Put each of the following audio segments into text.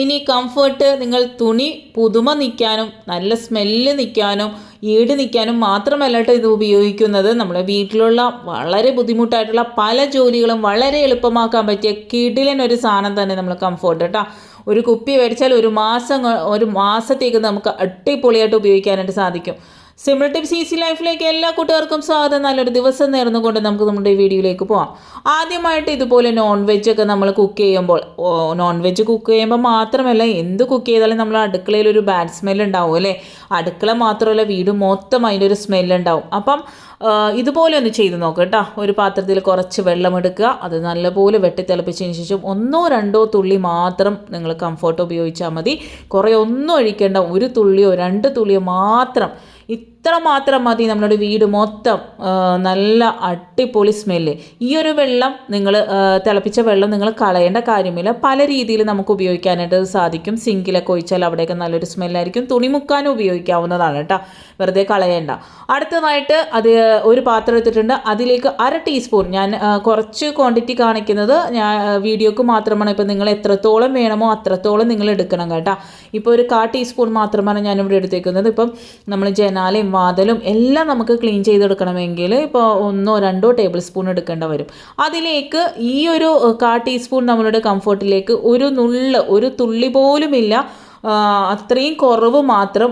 ഇനി കംഫർട്ട് നിങ്ങൾ തുണി പുതുമ നിൽക്കാനും നല്ല സ്മെല്ല് നിൽക്കാനും ഈട് നിൽക്കാനും മാത്രമല്ല കേട്ടോ ഇത് ഉപയോഗിക്കുന്നത്. നമ്മുടെ വീട്ടിലുള്ള വളരെ ബുദ്ധിമുട്ടായിട്ടുള്ള പല ജോലികളും വളരെ എളുപ്പമാക്കാൻ പറ്റിയ കിടിലൻ ഒരു സാധനം തന്നെ നമ്മൾ കംഫർട്ട് കേട്ടോ ഒരു കുപ്പി മേടിച്ചാൽ ഒരു മാസം ഒരു മാസത്തേക്ക് നമുക്ക് അടിപൊളിയായിട്ട് ഉപയോഗിക്കാനായിട്ട് സാധിക്കും. സിമ്പിൾ ടിപ്സ് ഈസി ലൈഫിലേക്ക് എല്ലാ കൂട്ടുകാർക്കും സ്വാഗതം. നല്ലൊരു ദിവസം നേർന്നുകൊണ്ട് നമുക്ക് നമ്മുടെ വീഡിയോയിലേക്ക് പോകാം ആദ്യമായിട്ട് ഇതുപോലെ നോൺ വെജ് ഒക്കെ നമ്മൾ കുക്ക് ചെയ്യുമ്പോൾ നോൺ വെജ് കുക്ക് ചെയ്യുമ്പോൾ മാത്രമല്ല എന്ത് കുക്ക് ചെയ്താലും നമ്മൾ അടുക്കളയിൽ ഒരു ബാഡ് സ്മെൽ ഉണ്ടാവും അല്ലേ? അടുക്കള മാത്രമല്ല വീട് മൊത്തം അതിന്റെ ഒരു ഉണ്ടാവും. അപ്പം ഇതുപോലെ ഒന്ന് ചെയ്ത് നോക്കുക കേട്ടോ. ഒരു പാത്രത്തിൽ കുറച്ച് വെള്ളം എടുക്കുക. അത് നല്ലപോലെ വെട്ടി തിളപ്പിച്ചതിന് ശേഷം ഒന്നോ രണ്ടോ തുള്ളി മാത്രം നിങ്ങൾ കംഫോർട്ട് ഉപയോഗിച്ചാൽ മതി. കുറേ ഒന്നും ഒഴിക്കേണ്ട ഒരു തുള്ളിയോ രണ്ട് തുള്ളിയോ മാത്രം ഇത്ര മാത്രം മതി നമ്മുടെ വീട് മൊത്തം. നല്ല അടിപൊളി സ്മെല്ല് ഈ ഒരു വെള്ളം നിങ്ങൾ തിളപ്പിച്ച വെള്ളം നിങ്ങൾ കളയേണ്ട കാര്യമില്ല. പല രീതിയിൽ നമുക്ക് ഉപയോഗിക്കാനായിട്ട് സാധിക്കും. സിങ്കിലൊക്കെ ഒഴിച്ചാൽ അവിടെയൊക്കെ നല്ലൊരു സ്മെല്ലായിരിക്കും തുണി മുക്കാനും ഉപയോഗിക്കാവുന്നതാണ് കേട്ടോ. വെറുതെ കളയേണ്ട. അടുത്തതായിട്ട് അത് ഒരു പാത്രം എടുത്തിട്ടുണ്ട്. അതിലേക്ക് അര ടീസ്പൂൺ ഞാൻ കുറച്ച് ക്വാണ്ടിറ്റി കാണിക്കുന്നത് ഞാൻ വീഡിയോക്ക് മാത്രമാണ്. ഇപ്പം നിങ്ങൾ എത്രത്തോളം വേണമോ അത്രത്തോളം നിങ്ങൾ എടുക്കണം കേട്ടോ. ഇപ്പോൾ ഒരു കാ ടീസ്പൂൺ മാത്രമാണ് ഞാനിവിടെ എടുത്തേക്കുന്നത്. ഇപ്പം നമ്മൾ ജനാലയും വാതലും എല്ലാം നമുക്ക് ക്ലീൻ ചെയ്തെടുക്കണമെങ്കിൽ ഇപ്പോൾ ഒന്നോ രണ്ടോ ടേബിൾ സ്പൂൺ എടുക്കേണ്ട വരും. അതിലേക്ക് ഈ ഒരു കാ ടീസ്പൂൺ നമ്മളുടെ കംഫർട്ടിലേക്ക് ഒരു നുള്ള് ഒരു തുള്ളി പോലുമില്ല അത്രയും കുറവ് മാത്രം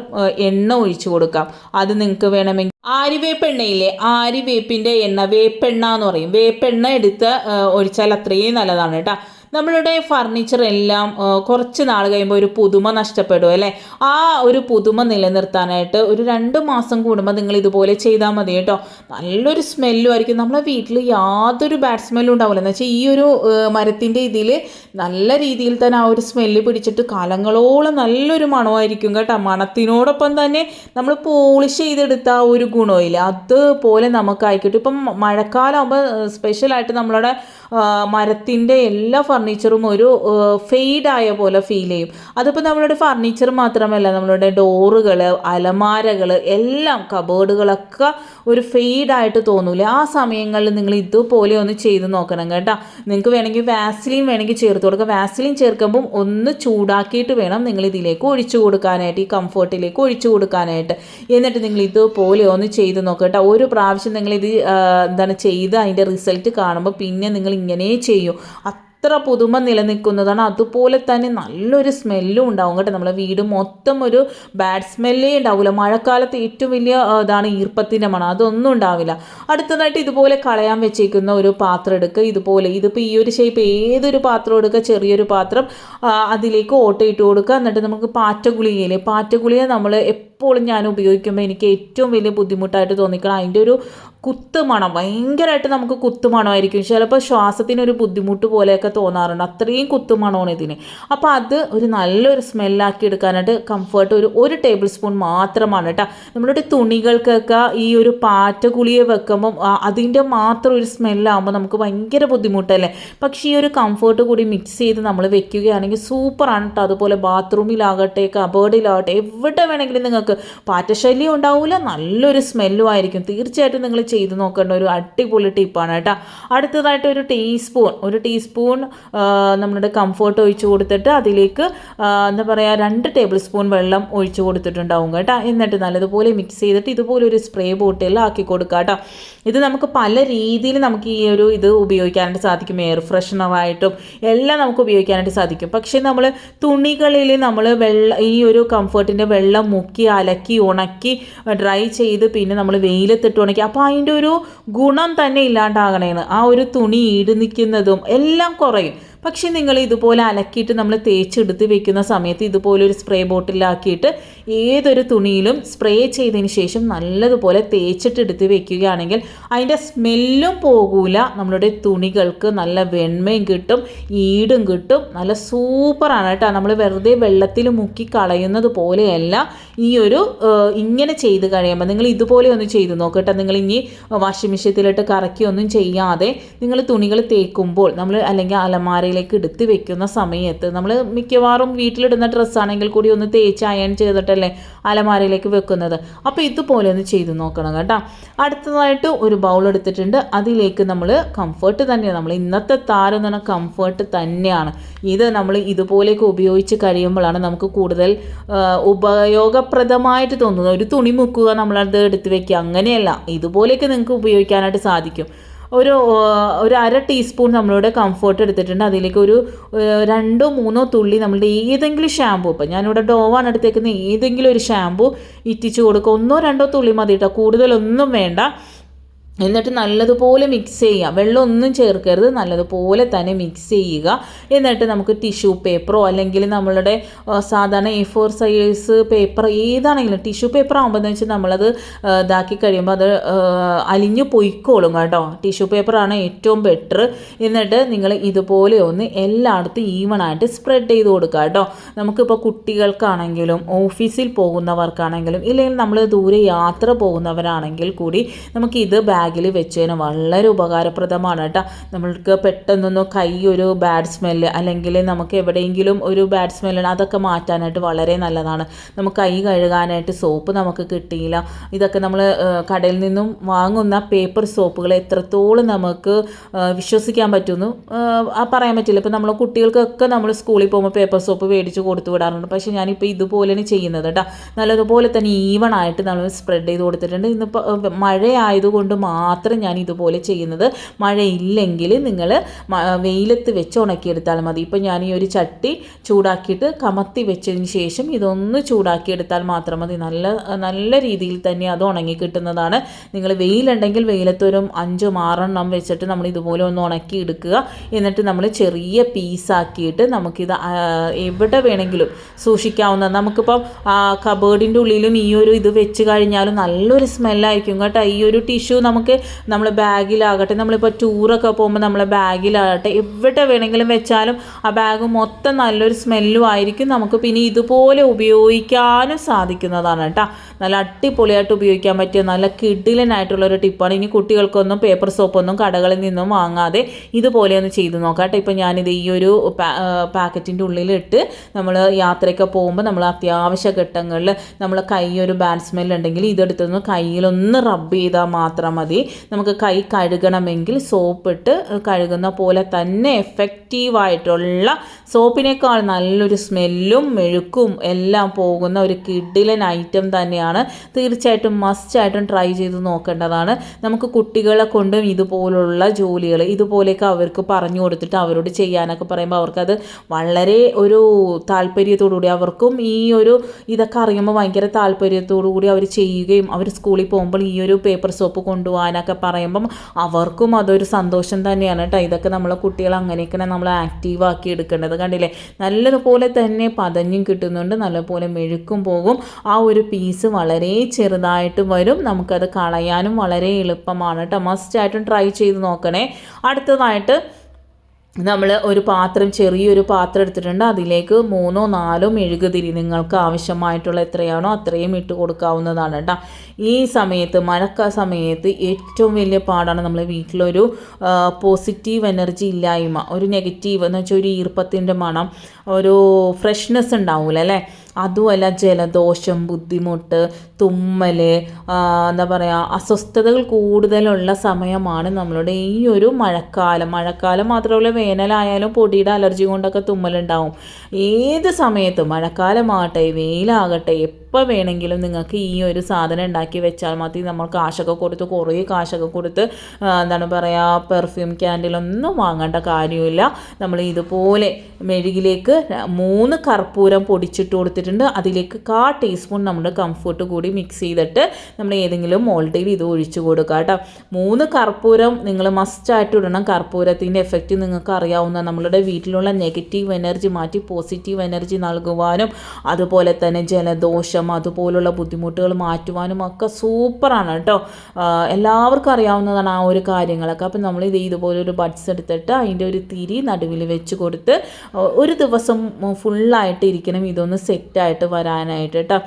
എണ്ണ ഒഴിച്ചു കൊടുക്കാം. അത് നിങ്ങൾക്ക് വേണമെങ്കിൽ ആരിവേപ്പെണ്ണയില്ലേ? ആര്യവേപ്പിന്റെ എണ്ണ വേപ്പെണ്ണ എന്ന് പറയും. വേപ്പെണ്ണ എടുത്ത് ഒഴിച്ചാൽ അത്രയും നല്ലതാണ് കേട്ടോ. നമ്മളുടെ ഫർണിച്ചർ എല്ലാം കുറച്ച് നാൾ കഴിയുമ്പോൾ ഒരു പുതുമ നഷ്ടപ്പെടും അല്ലേ? ആ ഒരു പുതുമ നിലനിർത്താനായിട്ട് ഒരു രണ്ട് മാസം കൂടുമ്പോൾ നിങ്ങൾ ഇതുപോലെ ചെയ്താൽ മതി കേട്ടോ. നല്ലൊരു സ്മെല്ലും ആയിരിക്കും. നമ്മളെ വീട്ടിൽ യാതൊരു ബാഡ് സ്മെല്ലും ഉണ്ടാവില്ല. എന്ന് വെച്ചാൽ ഈ ഒരു മരത്തിന്റെ ഇതിൽ നല്ല രീതിയിൽ തന്നെ ആ ഒരു സ്മെല്ല് പിടിച്ചിട്ട് കാലങ്ങളോളം നല്ലൊരു മണമായിരിക്കും കേട്ടോ. മണത്തിനോടൊപ്പം തന്നെ നമ്മൾ പോളിഷ് ചെയ്തെടുത്ത ആ ഒരു ഗുണമില്ല. അതുപോലെ നമുക്കായിക്കോട്ടെ. ഇപ്പം മഴക്കാലമാകുമ്പോൾ സ്പെഷ്യലായിട്ട് നമ്മളുടെ മരത്തിന്റെ എല്ലാ ഫർണിച്ചറും ഒരു ഫെയ്ഡ് ആയ പോലെ ഫീൽ ചെയ്യും. അതിപ്പോൾ നമ്മളുടെ ഫർണിച്ചർ മാത്രമല്ല നമ്മളുടെ ഡോറുകൾ അലമാരകൾ എല്ലാം കബേർഡുകളൊക്കെ ഒരു ഫെയ്ഡ് ആയിട്ട് തോന്നൂലേ. ആ സമയങ്ങളിൽ നിങ്ങൾ ഇതുപോലെ ഒന്ന് ചെയ്ത് നോക്കണം കേട്ടോ. നിങ്ങൾക്ക് വേണമെങ്കിൽ വാസിലിൻ വേണമെങ്കിൽ ചേർത്ത് കൊടുക്കാം. വാസിലിൻ ചേർക്കുമ്പം ഒന്ന് ചൂടാക്കിയിട്ട് വേണം നിങ്ങൾ ഇതിലേക്ക് ഒഴിച്ചു കൊടുക്കാനായിട്ട് ഈ കംഫർട്ടിലേക്ക് ഒഴിച്ചു കൊടുക്കാനായിട്ട്. എന്നിട്ട് നിങ്ങൾ ഇതുപോലെ ഒന്ന് ചെയ്ത് നോക്കുക കേട്ടോ. ഒരു പ്രാവശ്യം നിങ്ങളിത് എന്താണ് ചെയ്ത് അതിന്റെ റിസൾട്ട് കാണുമ്പോൾ പിന്നെ നിങ്ങൾ ഇങ്ങനെ ചെയ്യും. അത്ര പുതുമ നിലനിൽക്കുന്നതാണ്. അതുപോലെ തന്നെ നല്ലൊരു സ്മെല്ലും ഉണ്ടാവും കേട്ടോ. നമ്മളെ വീട് മൊത്തം ഒരു ബാഡ് സ്മെല്ലേ ഉണ്ടാവില്ല മഴക്കാലത്ത് ഏറ്റവും വലിയ ഇതാണ് ഈർപ്പത്തിന്റെ മണം. അതൊന്നും ഉണ്ടാവില്ല. അടുത്തതായിട്ട് ഇതുപോലെ കളയാൻ വെച്ചേക്കുന്ന ഒരു പാത്രം എടുക്കുക. ഇതുപോലെ ഇതിപ്പോൾ ഈ ഒരു ഷേപ്പ് ഏതൊരു പാത്രം എടുക്കുക? ചെറിയൊരു പാത്രം അതിലേക്ക് ഓട്ട ഇട്ട് കൊടുക്കുക. എന്നിട്ട് നമുക്ക് പാറ്റഗുളികയില്ലേ? പാറ്റഗുളിക നമ്മൾ എപ്പോഴും ഞാൻ ഉപയോഗിക്കുമ്പോൾ എനിക്ക് ഏറ്റവും വലിയ ബുദ്ധിമുട്ടായിട്ട് തോന്നിക്കണം അതിന്റെ ഒരു കുത്ത് മണം ഭയങ്കരമായിട്ട് നമുക്ക് കുത്ത് മണമായിരിക്കും ചിലപ്പോൾ ശ്വാസത്തിനൊരു ബുദ്ധിമുട്ട് പോലെയൊക്കെ തോന്നാറുണ്ട്. അത്രയും കുത്ത് മണമാണ് ഇതിന്. അപ്പോൾ അത് ഒരു നല്ലൊരു സ്മെല്ലാക്കി എടുക്കാനായിട്ട് കംഫർട്ട് ഒരു ഒരു ടേബിൾ സ്പൂൺ മാത്രമാണ് കേട്ടോ നമ്മളുടെ തുണികൾക്കൊക്കെ ഈ ഒരു പാറ്റ ഗുളിയെ വെക്കുമ്പം അതിന്റെ മാത്രം ഒരു സ്മെല്ലാകുമ്പോൾ നമുക്ക് ഭയങ്കര ബുദ്ധിമുട്ടല്ലേ? പക്ഷേ ഈ ഒരു കംഫർട്ട് കൂടി മിക്സ് ചെയ്ത് നമ്മൾ വെക്കുകയാണെങ്കിൽ സൂപ്പറാണ് കേട്ടോ അതുപോലെ ബാത്റൂമിലാകട്ടെ കബേർഡിലാകട്ടെ എവിടെ വേണമെങ്കിലും നിങ്ങൾക്ക് പാറ്റശല്യം ഉണ്ടാവില്ല നല്ലൊരു സ്മെല്ലും ആയിരിക്കും. തീർച്ചയായിട്ടും നിങ്ങൾ ചെയ്ത് നോക്കേണ്ട ഒരു അടിപൊളി ടിപ്പാണ് കേട്ടോ. അടുത്തതായിട്ട് ഒരു ടീസ്പൂൺ ഒരു ടീസ്പൂൺ നമ്മളുടെ കംഫർട്ട് ഒഴിച്ചു കൊടുത്തിട്ട് അതിലേക്ക് എന്താ പറയുക രണ്ട് ടേബിൾ സ്പൂൺ വെള്ളം ഒഴിച്ച് കൊടുത്തിട്ടുണ്ടാവും കേട്ടോ. എന്നിട്ട് നല്ലതുപോലെ മിക്സ് ചെയ്തിട്ട് ഇതുപോലെ ഒരു സ്പ്രേ ബോട്ടിൽ ആക്കി കൊടുക്കുക കേട്ടോ. ഇത് നമുക്ക് പല രീതിയിൽ നമുക്ക് ഈ ഒരു ഇത് ഉപയോഗിക്കാനായിട്ട് സാധിക്കും. എയർ ഫ്രഷ്നറായിട്ടും എല്ലാം നമുക്ക് ഉപയോഗിക്കാനായിട്ട് സാധിക്കും. പക്ഷേ നമ്മൾ തുണികളിൽ നമ്മൾ വെള്ളം ഈ ഒരു കംഫർട്ടിന്റെ വെള്ളം മുക്കി അലക്കി ഉണക്കി ഡ്രൈ ചെയ്ത് പിന്നെ നമ്മൾ വെയിലത്തിട്ട് ഉണക്കി. അപ്പോൾ അതിന്റെ ഒരു ഗുണം തന്നെ ഇല്ലാണ്ടാകണേന്ന്. ആ ഒരു തുണി ഈട് നിൽക്കുന്നതും എല്ലാം കുറയും. പക്ഷേ നിങ്ങൾ ഇതുപോലെ അലക്കിയിട്ട് നമ്മൾ തേച്ചെടുത്ത് വെക്കുന്ന സമയത്ത് ഇതുപോലെ ഒരു സ്പ്രേ ബോട്ടിലാക്കിയിട്ട് ഏതൊരു തുണിയിലും സ്പ്രേ ചെയ്തതിന് ശേഷം നല്ലതുപോലെ തേച്ചിട്ടെടുത്ത് വെക്കുകയാണെങ്കിൽ അതിന്റെ സ്മെല്ലും പോകൂല. നമ്മളുടെ തുണികൾക്ക് നല്ല വെണ്മയും കിട്ടും ഈടും കിട്ടും. നല്ല സൂപ്പറാണ് കേട്ടോ. നമ്മൾ വെറുതെ വെള്ളത്തിൽ മുക്കി കളയുന്നത് പോലെയല്ല ഈ ഒരു ഇങ്ങനെ ചെയ്ത് കഴിയുമ്പോൾ. നിങ്ങൾ ഇതുപോലെ ഒന്ന് ചെയ്ത് നോക്കട്ടെ നിങ്ങൾ ഇനി വാഷിംഗ് മെഷീനിലിട്ട് കറക്കി ഒന്നും ചെയ്യാതെ നിങ്ങൾ തുണികൾ തേക്കുമ്പോൾ നമ്മൾ അല്ലെങ്കിൽ അലമാരയിൽ അലമാരയിലേക്ക് എടുത്ത് വെക്കുന്ന സമയത്ത് നമ്മൾ മിക്കവാറും വീട്ടിലിടുന്ന ഡ്രസ്സാണെങ്കിൽ കൂടി ഒന്ന് തേച്ച് അയൺ ചെയ്തിട്ടല്ലേ അലമാരയിലേക്ക് വെക്കുന്നത്. അപ്പോൾ ഇതുപോലെ ഒന്ന് ചെയ്ത് നോക്കണം കേട്ടോ. അടുത്തതായിട്ട് ഒരു ബൗൾ എടുത്തിട്ടുണ്ട്. അതിലേക്ക് നമ്മൾ കംഫർട്ട് തന്നെയാണ് നമ്മൾ ഇന്നത്തെ താരം എന്ന് പറഞ്ഞാൽ കംഫർട്ട് തന്നെയാണ്. ഇത് നമ്മൾ ഇതുപോലെയൊക്കെ ഉപയോഗിച്ച് കഴിയുമ്പോഴാണ് നമുക്ക് കൂടുതൽ ഉപയോഗപ്രദമായിട്ട് തോന്നുന്നത്. ഒരു തുണി മുക്കുക നമ്മളത് എടുത്ത് വെക്കുക അങ്ങനെയല്ല. ഇതുപോലെയൊക്കെ നിങ്ങൾക്ക് ഉപയോഗിക്കാനായിട്ട് സാധിക്കും. ഒരു ഒരു അര ടീസ്പൂൺ നമ്മളിവിടെ കംഫോർട്ട് എടുത്തിട്ടുണ്ട്. അതിലേക്ക് ഒരു രണ്ടോ മൂന്നോ തുള്ളി നമ്മളുടെ ഏതെങ്കിലും ഷാമ്പു ഇപ്പം ഞാനിവിടെ ഡോവാണ് എടുത്തേക്കുന്ന ഏതെങ്കിലും ഒരു ഷാമ്പു ഇറ്റിച്ച് കൊടുക്കുക. ഒന്നോ രണ്ടോ തുള്ളി മതി കേട്ടോ കൂടുതലൊന്നും വേണ്ട. എന്നിട്ട് നല്ലതുപോലെ മിക്സ് ചെയ്യുക. വെള്ളം ഒന്നും ചേർക്കരുത്. നല്ലതുപോലെ തന്നെ മിക്സ് ചെയ്യുക. എന്നിട്ട് നമുക്ക് ടിഷ്യൂ പേപ്പറോ അല്ലെങ്കിൽ നമ്മളുടെ സാധാരണ എ ഫോർ സൈസ് പേപ്പർ ഏതാണെങ്കിലും ടിഷ്യൂ പേപ്പർ ആകുമ്പോൾ എന്ന് വെച്ചാൽ നമ്മളത് ഇതാക്കി കഴിയുമ്പോൾ അത് അലിഞ്ഞു പൊയ്ക്കോളും കേട്ടോ. ടിഷ്യൂ പേപ്പറാണ് ഏറ്റവും ബെറ്റർ എന്നിട്ട് നിങ്ങൾ ഇതുപോലെ ഒന്ന് എല്ലായിടത്തും ഈവൺ ആയിട്ട് സ്പ്രെഡ് ചെയ്ത് കൊടുക്കുക കേട്ടോ. നമുക്കിപ്പോൾ കുട്ടികൾക്കാണെങ്കിലും ഓഫീസിൽ പോകുന്നവർക്കാണെങ്കിലും ഇല്ലെങ്കിൽ നമ്മൾ ദൂരെ യാത്ര പോകുന്നവരാണെങ്കിൽ കൂടി നമുക്കിത് ബാഗ് ബാഗിൽ വെച്ചതിന് വളരെ ഉപകാരപ്രദമാണ് കേട്ടോ. നമ്മൾക്ക് പെട്ടെന്നൊന്നും കൈ ഒരു ബാഡ് സ്മെല്ല് അല്ലെങ്കിൽ നമുക്ക് എവിടെയെങ്കിലും ഒരു ബാഡ് സ്മെല്ല് അതൊക്കെ മാറ്റാനായിട്ട് വളരെ നല്ലതാണ്. നമുക്ക് കൈ കഴുകാനായിട്ട് സോപ്പ് നമുക്ക് കിട്ടിയില്ല. ഇതൊക്കെ നമ്മൾ കടയിൽ നിന്നും വാങ്ങുന്ന പേപ്പർ സോപ്പുകൾ എത്രത്തോളം നമുക്ക് വിശ്വസിക്കാൻ പറ്റുമെന്ന് പറയാൻ പറ്റില്ല. ഇപ്പോൾ നമ്മൾ കുട്ടികൾക്കൊക്കെ നമ്മൾ സ്കൂളിൽ പോകുമ്പോൾ പേപ്പർ സോപ്പ് മേടിച്ച് കൊടുത്തു വിടാറുണ്ട്. പക്ഷേ ഞാനിപ്പോൾ ഇതുപോലെയാണ് ചെയ്യുന്നത് കേട്ടോ. നല്ലതുപോലെ തന്നെ ഈവൺ ആയിട്ട് നമ്മൾ സ്പ്രെഡ് ചെയ്ത് കൊടുത്തിട്ടുണ്ട്. ഇന്നിപ്പോൾ മഴ ആയതുകൊണ്ട് മാത്രം ഞാൻ ഇതുപോലെ ചെയ്യുന്നത്. മഴയില്ലെങ്കിൽ നിങ്ങൾ വെയിലത്ത് വെച്ച് ഉണക്കിയെടുത്താൽ മതി. ഇപ്പം ഞാൻ ഈ ഒരു ചട്ടി ചൂടാക്കിയിട്ട് കമത്തി വെച്ചതിന് ശേഷം ഇതൊന്ന് ചൂടാക്കിയെടുത്താൽ മാത്രം മതി. നല്ല നല്ല രീതിയിൽ തന്നെ അത് ഉണങ്ങി കിട്ടുന്നതാണ്. നിങ്ങൾ വെയിലുണ്ടെങ്കിൽ വെയിലത്തൊരു അഞ്ചും ആറെണ്ണം വെച്ചിട്ട് നമ്മൾ ഇതുപോലെ ഒന്ന് ഉണക്കി എടുക്കുക. എന്നിട്ട് നമ്മൾ ചെറിയ പീസാക്കിയിട്ട് നമുക്കിത് എവിടെ വേണമെങ്കിലും സൂക്ഷിക്കാവുന്ന നമുക്കിപ്പം കബേർഡിന്റെ ഉള്ളിലും ഈ ഒരു ഇത് വെച്ച് കഴിഞ്ഞാലും നല്ലൊരു സ്മെല്ലായിരിക്കും കേട്ടോ. ഈ ഒരു ടിഷ്യൂ നമുക്ക് നമുക്ക് നമ്മൾ ബാഗിലാകട്ടെ നമ്മളിപ്പോൾ ടൂറൊക്കെ പോകുമ്പോൾ നമ്മളെ ബാഗിലാകട്ടെ എവിടെ വേണമെങ്കിലും വെച്ചാലും ആ ബാഗ് മൊത്തം നല്ലൊരു സ്മെല്ലും ആയിരിക്കും നമുക്ക് പിന്നെ ഇതുപോലെ ഉപയോഗിക്കാനും സാധിക്കുന്നതാണ് കേട്ടോ. നല്ല അടിപൊളിയായിട്ട് ഉപയോഗിക്കാൻ പറ്റിയ നല്ല കിഡിലനായിട്ടുള്ളൊരു ടിപ്പാണ് ഇനി കുട്ടികൾക്കൊന്നും പേപ്പർ സോപ്പൊന്നും കടകളിൽ നിന്നും വാങ്ങാതെ ഇതുപോലെ ഒന്ന് ചെയ്ത് നോക്കാം കേട്ടോ. ഇപ്പോൾ ഞാനിത് ഈ ഒരു പാക്കറ്റിന്റെ ഉള്ളിലിട്ട് നമ്മൾ യാത്രയൊക്കെ പോകുമ്പോൾ നമ്മൾ അത്യാവശ്യ ഘട്ടങ്ങളിൽ നമ്മൾ കൈ ഒരു ബാഡ് സ്മെല്ലുണ്ടെങ്കിൽ ഇതെടുത്തൊന്ന് കയ്യിലൊന്ന് റബ്ബ് ചെയ്താൽ മാത്രം മതി. നമുക്ക് കൈ കഴുകണമെങ്കിൽ സോപ്പിട്ട് കഴുകുന്ന പോലെ തന്നെ എഫക്റ്റീവായിട്ടുള്ള സോപ്പിനേക്കാൾ നല്ലൊരു സ്മെല്ലും മെഴുക്കും എല്ലാം പോകുന്ന ഒരു കിഡിലൻ ഐറ്റം തന്നെയാണ്. തീർച്ചയായിട്ടും മസ്റ്റായിട്ടും ട്രൈ ചെയ്ത് നോക്കേണ്ടതാണ്. നമുക്ക് കുട്ടികളെ കൊണ്ടും ഇതുപോലുള്ള ജോലികൾ ഇതുപോലെയൊക്കെ അവർക്ക് പറഞ്ഞു കൊടുത്തിട്ട് അവരോട് ചെയ്യാനൊക്കെ പറയുമ്പോൾ അവർക്കത് വളരെ ഒരു താല്പര്യത്തോടുകൂടി അവർക്കും ഈ ഒരു ഇതൊക്കെ അറിയുമ്പോൾ ഭയങ്കര താല്പര്യത്തോടു കൂടി അവർ ചെയ്യുകയും അവർ സ്കൂളിൽ പോകുമ്പോൾ ഈ ഒരു പേപ്പർ സോപ്പ് കൊണ്ടുപോകാനൊക്കെ പോകാനൊക്കെ പറയുമ്പം അവർക്കും അതൊരു സന്തോഷം തന്നെയാണ് കേട്ടോ ഇതൊക്കെ നമ്മളെ കുട്ടികളെ അങ്ങനെയൊക്കെ നമ്മൾ ആക്റ്റീവാക്കി എടുക്കേണ്ടത്. കണ്ടില്ലേ? നല്ലതുപോലെ തന്നെ പതഞ്ഞും കിട്ടുന്നുണ്ട് നല്ലപോലെ മെഴുക്കും പോകും. ആ ഒരു പീസ് വളരെ ചെറുതായിട്ട് വരും. നമുക്കത് കളയാനും വളരെ എളുപ്പമാണ് കേട്ടോ. മസ്റ്റായിട്ടും ട്രൈ ചെയ്ത് നോക്കണേ. അടുത്തതായിട്ട് നമ്മൾ ഒരു പാത്രം ചെറിയൊരു പാത്രം എടുത്തിട്ടുണ്ട്. അതിലേക്ക് മൂന്നോ നാലോ മെഴുകുതിരി നിങ്ങൾക്ക് ആവശ്യമായിട്ടുള്ള എത്രയാണോ അത്രയും ഇട്ട് കൊടുക്കാവുന്നതാണ് കേട്ടോ. ഈ സമയത്ത് മഴക്ക സമയത്ത് ഏറ്റവും വലിയ പാടാണ് നമ്മൾ വീട്ടിലൊരു പോസിറ്റീവ് എനർജി ഇല്ലായ്മ. ഒരു നെഗറ്റീവ് എന്ന് വെച്ചാൽ ഒരു ഈർപ്പത്തിന്റെ മണം ഒരു ഫ്രഷ്നെസ് ഉണ്ടാവില്ല അല്ലേ? അതുമല്ല ജലദോഷം ബുദ്ധിമുട്ട് തുമ്മൽ എന്താ പറയുക അസ്വസ്ഥതകൾ കൂടുതലുള്ള സമയമാണ് നമ്മളുടെ ഈ ഒരു മഴക്കാലം. മഴക്കാലം മാത്രമല്ല വേനലായാലും പൊടിയുടെ അലർജി കൊണ്ടൊക്കെ തുമ്മലുണ്ടാവും. ഏത് സമയത്തും മഴക്കാലമാകട്ടെ വെയിലാകട്ടെ എപ്പോൾ വേണമെങ്കിലും നിങ്ങൾക്ക് ഈ ഒരു സാധനം ഉണ്ടാക്കി വെച്ചാൽ മതി. നമ്മൾ കാശൊക്കെ കൊടുത്ത് കുറേ കാശൊക്കെ കൊടുത്ത് എന്താണ് പറയുക പെർഫ്യൂം ക്യാൻഡിലൊന്നും വാങ്ങേണ്ട കാര്യമില്ല. നമ്മൾ ഇതുപോലെ മെഴുകിലേക്ക് മൂന്ന് കർപ്പൂരം പൊടിച്ചിട്ട് കൊടുത്തിട്ടുണ്ട്. അതിലേക്ക് കാ ടീസ്പൂൺ നമ്മുടെ കംഫർട്ട് കൂടി മിക്സ് ചെയ്തിട്ട് നമ്മൾ ഏതെങ്കിലും മോൾഡിൽ ഇത് ഒഴിച്ചു കൊടുക്കുക കേട്ടോ. മൂന്ന് കർപ്പൂരം നിങ്ങൾ മസ്റ്റായിട്ട് ഇടണം. കർപ്പൂരത്തിന്റെ എഫക്റ്റ് നിങ്ങൾക്ക് അറിയാവുന്ന നമ്മളുടെ വീട്ടിലുള്ള നെഗറ്റീവ് എനർജി മാറ്റി പോസിറ്റീവ് എനർജി നൽകുവാനും അതുപോലെ തന്നെ ജലദോഷം ജലദോഷം അതുപോലുള്ള ബുദ്ധിമുട്ടുകൾ മാറ്റുവാനും ഒക്കെ സൂപ്പറാണ് കേട്ടോ. എല്ലാവർക്കും അറിയാവുന്നതാണ് ആ ഒരു കാര്യങ്ങളൊക്കെ. അപ്പം നമ്മൾ ഇത് ഇതുപോലൊരു ബഡ്സ് എടുത്തിട്ട് അതിന്റെ ഒരു തിരി നടുവിൽ വെച്ച് കൊടുത്ത് ഒരു ദിവസം ഫുള്ളായിട്ട് ഇരിക്കണം ഇതൊന്ന് സെറ്റായിട്ട് വരാനായിട്ട് കേട്ടോ.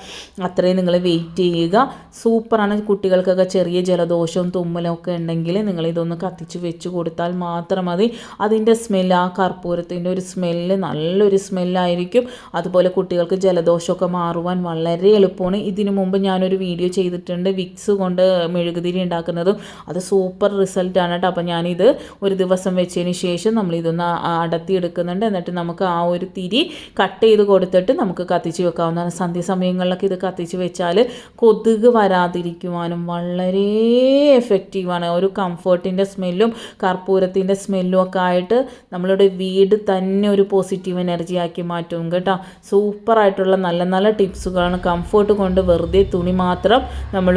അത്രയും നിങ്ങൾ വെയിറ്റ് ചെയ്യുക. സൂപ്പറാണ് കുട്ടികൾക്കൊക്കെ ചെറിയ ജലദോഷവും തുമ്മലും ഒക്കെ ഉണ്ടെങ്കിൽ നിങ്ങൾ ഇതൊന്ന് കത്തിച്ച് വെച്ച് കൊടുത്താൽ മാത്രം മതി. അതിന്റെ സ്മെല്ല് ആ കർപ്പൂരത്തിന്റെ ഒരു സ്മെല്ല് നല്ലൊരു സ്മെല്ലായിരിക്കും അതുപോലെ കുട്ടികൾക്ക് ജലദോഷമൊക്കെ മാറുവാൻ വളരെ എളുപ്പമാണ്. ഇതിനു മുമ്പ് ഞാനൊരു വീഡിയോ ചെയ്തിട്ടുണ്ട് വിക്സ് കൊണ്ട് മെഴുകുതിരി ഉണ്ടാക്കുന്നതും. അത് സൂപ്പർ റിസൾട്ടാണ് കേട്ടോ. അപ്പോൾ ഞാനിത് ഒരു ദിവസം വെച്ചതിന് ശേഷം നമ്മൾ ഇതൊന്ന് അടത്തി എടുക്കുന്നുണ്ട്. എന്നിട്ട് നമുക്ക് ആ ഒരു തിരി കട്ട് ചെയ്ത് കൊടുത്തിട്ട് നമുക്ക് കത്തിച്ച് വെക്കാവുന്നതാണ്. സന്ധ്യസമയങ്ങളിലൊക്കെ ഇത് കത്തിച്ച് വെച്ചാൽ കൊതുക് വരാതിരിക്കുവാനും വളരെ എഫക്റ്റീവാണ് ഒരു കംഫർട്ടിന്റെ സ്മെല്ലും കർപ്പൂരത്തിന്റെ സ്മെല്ലും ഒക്കെ ആയിട്ട് നമ്മളുടെ വീട് തന്നെ ഒരു പോസിറ്റീവ് എനർജി ആക്കി മാറ്റും കേട്ടോ. സൂപ്പറായിട്ടുള്ള നല്ല നല്ല ടിപ്സുകളാണ് കംഫർട്ട് കൊണ്ട് വെറുതെ തുണി മാത്രം നമ്മൾ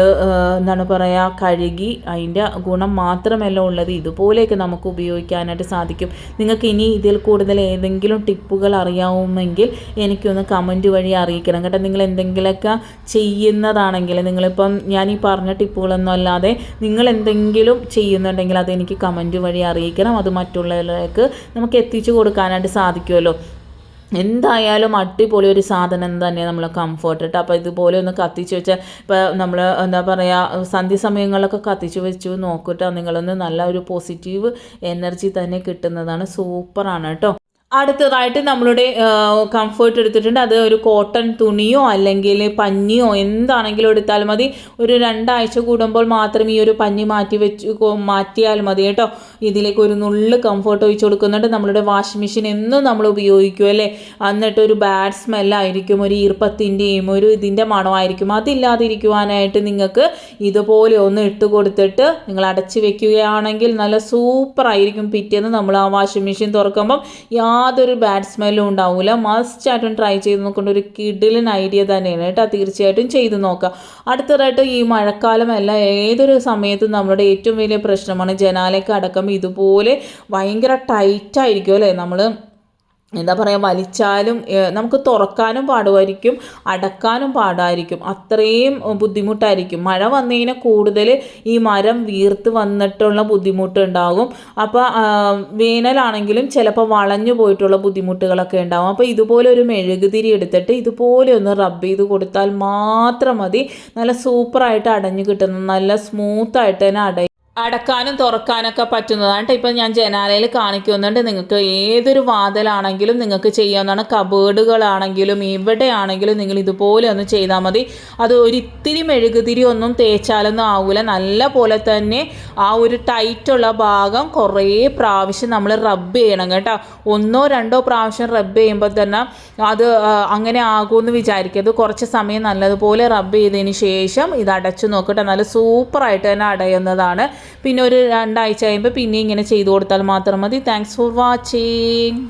എന്താണ് പറയുക കഴുകി അതിന്റെ ഗുണം മാത്രമല്ല ഉള്ളത്. ഇതുപോലെയൊക്കെ നമുക്ക് ഉപയോഗിക്കാനായിട്ട് സാധിക്കും. നിങ്ങൾക്ക് ഇനി ഇതിൽ കൂടുതൽ ഏതെങ്കിലും ടിപ്പുകൾ അറിയാവുമെങ്കിൽ എനിക്കൊന്ന് കമന്റ് വഴി അറിയിക്കണം. കേട്ടോ നിങ്ങൾ എന്തെങ്കിലുമൊക്കെ ചെയ്യുന്നതാണെങ്കിൽ നിങ്ങളിപ്പം ഞാൻ ഈ പറഞ്ഞ ടിപ്പുകളൊന്നും അല്ലാതെ നിങ്ങൾ എന്തെങ്കിലും ചെയ്യുന്നുണ്ടെങ്കിൽ അതെനിക്ക് കമന്റ് വഴി അറിയിക്കണം. അത് മറ്റുള്ളവരിലേക്ക് നമുക്ക് എത്തിച്ചു കൊടുക്കാനായിട്ട് സാധിക്കുമല്ലോ. എന്തായാലും അടിപൊളി ഒരു സാധനം തന്നെ നമ്മൾ കംഫർട്ട് കേട്ടോ അപ്പോൾ ഇതുപോലെ ഒന്ന് കത്തിച്ച് വെച്ചാൽ ഇപ്പോൾ നമ്മൾ എന്താ പറയുക സന്ധ്യ സമയങ്ങളിലൊക്കെ കത്തിച്ച് വെച്ച് നോക്കിട്ടോ നിങ്ങളൊന്ന് നല്ല ഒരു പോസിറ്റീവ് എനർജി തന്നെ കിട്ടുന്നതാണ്. സൂപ്പറാണ് കേട്ടോ. അടുത്തതായിട്ട് നമ്മളുടെ കംഫർട്ട് എടുത്തിട്ടുണ്ട്. അത് ഒരു കോട്ടൺ തുണിയോ അല്ലെങ്കിൽ പഞ്ഞിയോ എന്താണെങ്കിലും എടുത്താൽ മതി. ഒരു രണ്ടാഴ്ച കൂടുമ്പോൾ മാത്രം ഈ ഒരു പഞ്ഞി മാറ്റി വെച്ച് മാറ്റിയാൽ മതി കേട്ടോ. ഇതിലേക്ക് ഒരു നുള്ള് കംഫർട്ട് ഒഴിച്ച് കൊടുക്കുന്നുണ്ട്. നമ്മളുടെ വാഷിംഗ് മെഷീൻ എന്നും നമ്മൾ ഉപയോഗിക്കും അല്ലേ? എന്നിട്ട് ഒരു ബാഡ് സ്മെല്ലായിരിക്കും ഒരു ഈർപ്പത്തിന്റെയും ഒരു ഇതിന്റെ മണമായിരിക്കും. അതില്ലാതിരിക്കുവാനായിട്ട് നിങ്ങൾക്ക് ഇതുപോലെ ഒന്ന് ഇട്ട് കൊടുത്തിട്ട് നിങ്ങൾ അടച്ചു വെക്കുകയാണെങ്കിൽ നല്ല സൂപ്പറായിരിക്കും പിറ്റേന്ന് നമ്മൾ ആ വാഷിംഗ് മെഷീൻ തുറക്കുമ്പം യാതൊരു ബാഡ് സ്മെല്ലും ഉണ്ടാവില്ല മസ്റ്റ് ആയിട്ടും ട്രൈ ചെയ്ത് നോക്കേണ്ട ഒരു കിഡിലൻ ഐഡിയ തന്നെയാണ് കേട്ടോ. തീർച്ചയായിട്ടും ചെയ്ത് നോക്കുക അടുത്തതായിട്ട് ഈ മഴക്കാലമല്ല ഏതൊരു സമയത്തും നമ്മുടെ ഏറ്റവും വലിയ പ്രശ്നമാണ് ജനാലയ്ക്ക് അടക്കം ഇതുപോലെ ഭയങ്കര ടൈറ്റായിരിക്കും അല്ലേ? നമ്മൾ എന്താ പറയുക വലിച്ചാലും നമുക്ക് തുറക്കാനും പാടുമായിരിക്കും അടക്കാനും പാടായിരിക്കും. അത്രയും ബുദ്ധിമുട്ടായിരിക്കും. മഴ വന്നതിന് കൂടുതൽ ഈ മരം വീർത്ത് വന്നിട്ടുള്ള ബുദ്ധിമുട്ടുണ്ടാകും അപ്പോൾ വേനലാണെങ്കിലും ചിലപ്പോൾ വളഞ്ഞു പോയിട്ടുള്ള ബുദ്ധിമുട്ടുകളൊക്കെ ഉണ്ടാകും. അപ്പോൾ ഇതുപോലെ ഒരു മെഴുകുതിരി എടുത്തിട്ട് ഇതുപോലെ ഒന്ന് റബ്ബ് ചെയ്ത് കൊടുത്താൽ മാത്രം മതി. നല്ല സൂപ്പറായിട്ട് അടഞ്ഞു കിട്ടുന്ന നല്ല സ്മൂത്തായിട്ട് തന്നെ അടയും അടക്കാനും തുറക്കാനൊക്കെ പറ്റുന്നതാണ്. കേട്ടോ ഇപ്പം ഞാൻ ജനാലയിൽ കാണിക്കുന്നുണ്ട്. നിങ്ങൾക്ക് ഏതൊരു വാതിലാണെങ്കിലും നിങ്ങൾക്ക് ചെയ്യാവുന്നതാണ്. കബേർഡുകളാണെങ്കിലും എവിടെയാണെങ്കിലും നിങ്ങൾ ഇതുപോലെ ഒന്ന് ചെയ്താൽ മതി. അത് ഒരിത്തിരി മെഴുകുതിരി ഒന്നും തേച്ചാലൊന്നും ആവില്ല നല്ല പോലെ തന്നെ ആ ഒരു ടൈറ്റുള്ള ഭാഗം കുറേ പ്രാവശ്യം നമ്മൾ റബ്ബ് ചെയ്യണം കേട്ടോ. ഒന്നോ രണ്ടോ പ്രാവശ്യം റബ്ബ് ചെയ്യുമ്പോൾ തന്നെ അത് അങ്ങനെ ആകുമെന്ന് വിചാരിക്കരുത്. കുറച്ച് സമയം നല്ലതുപോലെ റബ്ബ് ചെയ്തതിന് ശേഷം ഇത് അടച്ചു നോക്കട്ടെ. നല്ല സൂപ്പറായിട്ട് തന്നെ അടയുന്നതാണ്. പിന്നെ ഒരു രണ്ടാഴ്ച കഴിയുമ്പോൾ പിന്നെ ഇങ്ങനെ ചെയ്തു കൊടുത്താൽ മാത്രം മതി. Thanks for watching